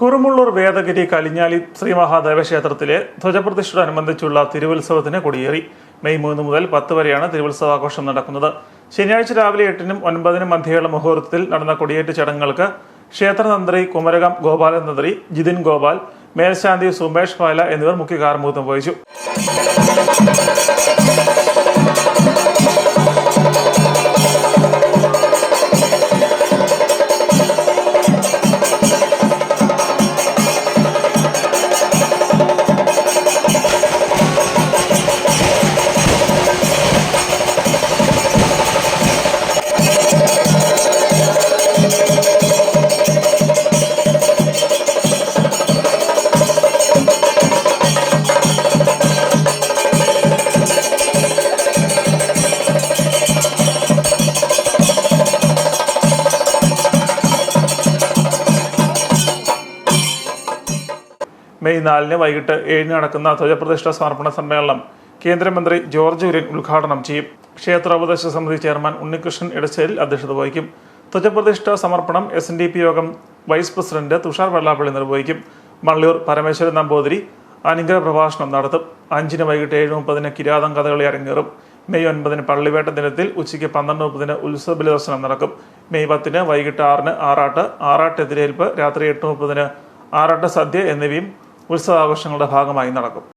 കുറുമുള്ളൂർ വേദഗിരി കലിഞ്ഞാലി ശ്രീ മഹാദേവ ക്ഷേത്രത്തിലെ ധ്വജപ്രതിഷ്ഠയോടനുബന്ധിച്ചുള്ള തിരുവുത്സവത്തിന് കൊടിയേറി. മെയ് മൂന്ന് മുതൽ പത്ത് വരെയാണ് തിരുവുത്സവാഘോഷം നടക്കുന്നത്. ശനിയാഴ്ച രാവിലെ എട്ടിനും ഒൻപതിനും മധ്യയുള്ള മുഹൂർത്തത്തിൽ നടന്ന കൊടിയേറ്റ് ചടങ്ങുകൾക്ക് ക്ഷേത്രതന്ത്രി കുമരകം ഗോപാലൻ തന്ത്രി ജിതിൻ ഗോപാൽ മേൽശാന്തി സുമേഷ് പാല എന്നിവർ മുഖ്യ വഹിച്ചു. മെയ് നാലിന് വൈകിട്ട് ഏഴിന് നടക്കുന്ന ധ്വജപ്രതിഷ്ഠ സമർപ്പണ സമ്മേളനം കേന്ദ്രമന്ത്രി ജോർജ് കുര്യൻ ഉദ്ഘാടനം ചെയ്യും. ക്ഷേത്ര ഉപദേശ സമിതി ചെയർമാൻ ഉണ്ണികൃഷ്ണൻ എടച്ചേരിൽ അധ്യക്ഷത വഹിക്കും. ധ്വജപ്രതിഷ്ഠ സമർപ്പണം എസ് എൻ ഡി പി യോഗം വൈസ് പ്രസിഡന്റ് തുഷാർ വെള്ളാപ്പള്ളി നിർവഹിക്കും. മള്ളിയൂർ പരമേശ്വരൻ നമ്പൂതിരി അനുഗ്രഹ പ്രഭാഷണം നടത്തും. അഞ്ചിന് വൈകിട്ട് ഏഴ് മുപ്പതിന് കിരാതം കഥകളി അരങ്ങേറും. മെയ് ഒൻപതിന് പള്ളിവേട്ട ദിനത്തിൽ ഉച്ചയ്ക്ക് പന്ത്രണ്ട് മുപ്പതിന് ഉത്സവ ബലിദർശനം നടക്കും. മെയ് പത്തിന് വൈകിട്ട് ആറിന് ആറാട്ട് ആറാട്ട് എതിരേൽപ്പ് രാത്രി എട്ട് മുപ്പതിന് ആറാട്ട് സദ്യ എന്നിവയും ഉത്സവാഘോഷങ്ങളുടെ ഭാഗമായി നടക്കും.